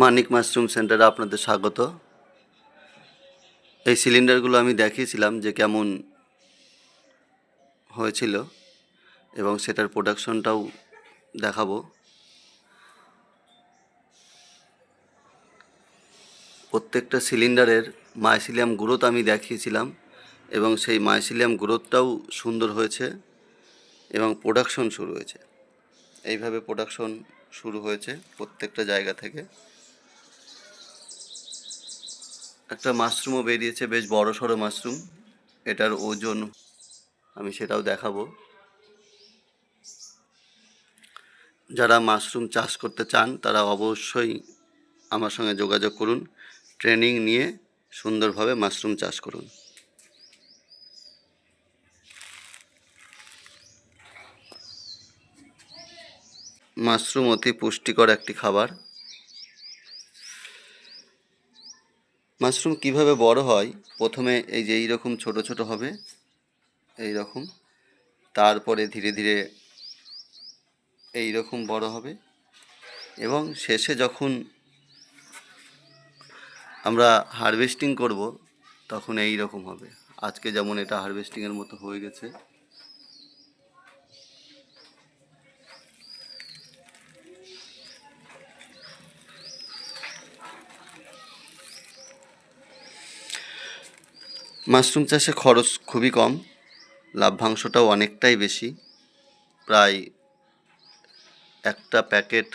মানিক mushroom সেন্টারে আপনাদের স্বাগত। এই সিলিন্ডারগুলো আমি দেখিয়েছিলাম যে কেমন হয়েছিল এবং সেটার প্রোডাকশনটাও দেখাবো। প্রত্যেকটা সিলিন্ডারের মাইসিলিয়াম গ্রোথ আমি দেখিয়েছিলাম এবং সেই মাইসিলিয়াম গ্রোথটাও সুন্দর হয়েছে এবং প্রোডাকশন শুরু হয়েছে। এইভাবে প্রোডাকশন শুরু হয়েছে প্রত্যেকটা জায়গা থেকে। একটা মাশরুমও বেরিয়েছে, বেশ বড় সড়ো মাশরুম। এটার ওজন আমি সেটাও দেখাবো। যারা মাশরুম চাষ করতে চান, তারা অবশ্যই আমার সঙ্গে যোগাযোগ করুন। ট্রেনিং নিয়ে সুন্দরভাবে মাশরুম চাষ করুন। মাশরুম অতি পুষ্টিকর একটি খাবার। মাশরুম কীভাবে বড় হয়? প্রথমে এই যে এই রকম ছোট ছোট হবে এই রকম তারপরে ধীরে ধীরে এই রকম বড় হবে। এবং শেষে যখন আমরা হারভেস্টিং করব, তখন এই রকম হবে। আজকে যেমন এটা হারভেস্টিংয়ের মতো হয়ে গেছে। মাশরুম চাষে খরচ খুবই কম, লাভ্যাংশটাও অনেকটাই বেশি। প্রায় একটা প্যাকেট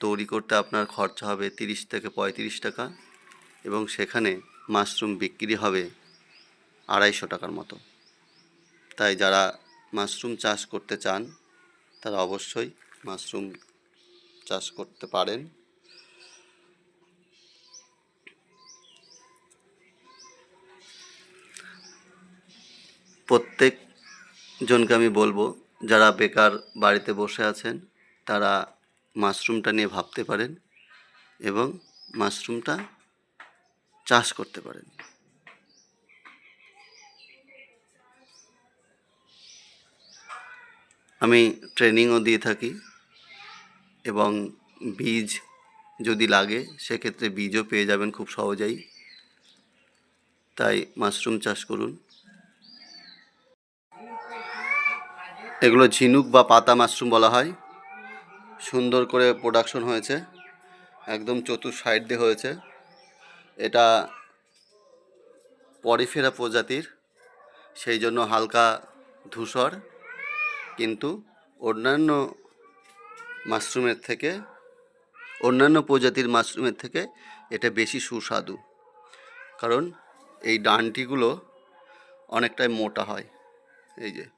তৈরি করতে আপনার খরচা হবে তিরিশ থেকে পঁয়ত্রিশ টাকা এবং সেখানে মাশরুম বিক্রি হবে আড়াইশো টাকার মতো। তাই যারা মাশরুম চাষ করতে চান, তারা অবশ্যই মাশরুম চাষ করতে পারেন। প্রত্যেক জনকে আমি বলব, যারা বেকার বাড়িতে বসে আছেন, তারা মাশরুমটা নিয়ে ভাবতে পারেন এবং মাশরুমটা চাষ করতে পারেন। আমি ট্রেনিংও দিয়ে থাকি এবং বীজ যদি লাগে, সেক্ষেত্রে বীজও পেয়ে যাবেন খুব সহজেই। তাই মাশরুম চাষ করুন। এগুলো ঝিনুক বা পাতা মাশরুম বলা হয়। সুন্দর করে প্রোডাকশন হয়েছে। একদম চতুর সাইড দিয়ে হয়েছে। এটা পরিফেরা প্রজাতির, সেই জন্য হালকা ধূসর। কিন্তু অন্যান্য মাশরুমের থেকে, অন্যান্য প্রজাতির মাশরুমের থেকে এটা বেশি সুস্বাদু। কারণ এই ডানটিগুলো অনেকটাই মোটা হয়। এই যে।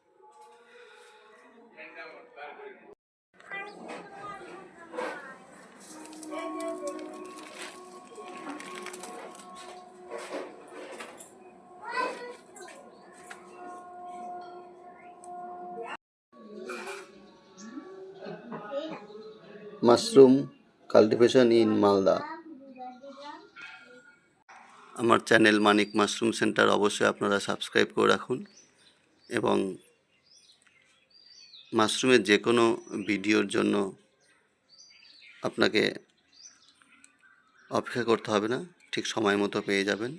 Mushroom cultivation in Malda. আমার চ্যানেল মানিক মাশরুম সেন্টার অবশ্যই আপনারা সাবস্ক্রাইব করে রাখুন এবং মাশরুমের যে কোনো ভিডিওর জন্য আপনাকে অপেক্ষা করতে হবে না, ঠিক সময় মতো পেয়ে যাবেন।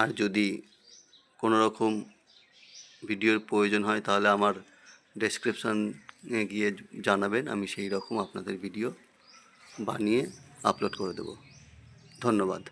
আর যদি কোনো রকম ভিডিওর প্রয়োজন হয় তাহলে আমার ডেসক্রিপশানে গিয়ে জানাবেন আমি সেই রকম আপনাদের ভিডিও বানিয়ে আপলোড করে দেব। ধন্যবাদ।